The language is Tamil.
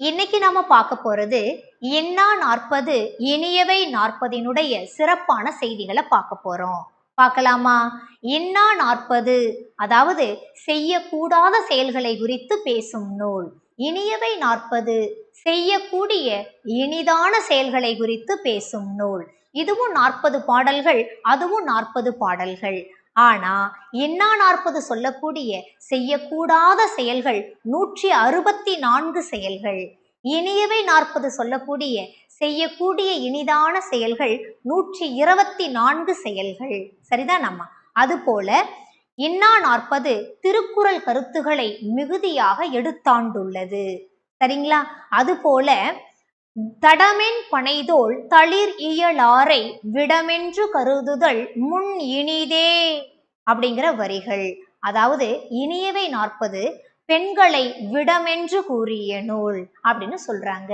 இன்னைக்கு நாம பார்க்க போறது எண்ணா நாற்பது இனியவை நாற்பதினுடைய சிறப்பான செய்திகளை பார்க்க போறோம். பார்க்கலாமா? எண்ணா நாற்பது அதாவது செய்யக்கூடாத செயல்களை குறித்து பேசும் நூல். இனியவை நாற்பது செய்யக்கூடிய இனிதான செயல்களை குறித்து பேசும் நூல். இதுவும் நாற்பது பாடல்கள் அதுவும் நாற்பது பாடல்கள். ஆனா எண்ணா நாற்பது சொல்லக்கூடிய செய்யக்கூடாத செயல்கள் நூற்றி அறுபத்தி நான்கு செயல்கள். இனியவை நாற்பது சொல்லக்கூடிய செய்யக்கூடிய இனிதான செயல்கள் நூற்றி இருபத்தி நான்கு செயல்கள். சரிதான் நம்ம அதுபோல இன்னா நாற்பது திருக்குறள் கருத்துக்களை மிகுதியாக எடுத்தாண்டுள்ளது. சரிங்களா? அதுபோல தடமென் பனைதோள் தளிர் இயலாரை விடமென்று கருதுதல் முன் இனிதே அப்படிங்கிற வரிகள். அதாவது இனியவை நாற்பது பெண்களை விடமென்று கூறிய நூல் அப்படின்னு சொல்றாங்க.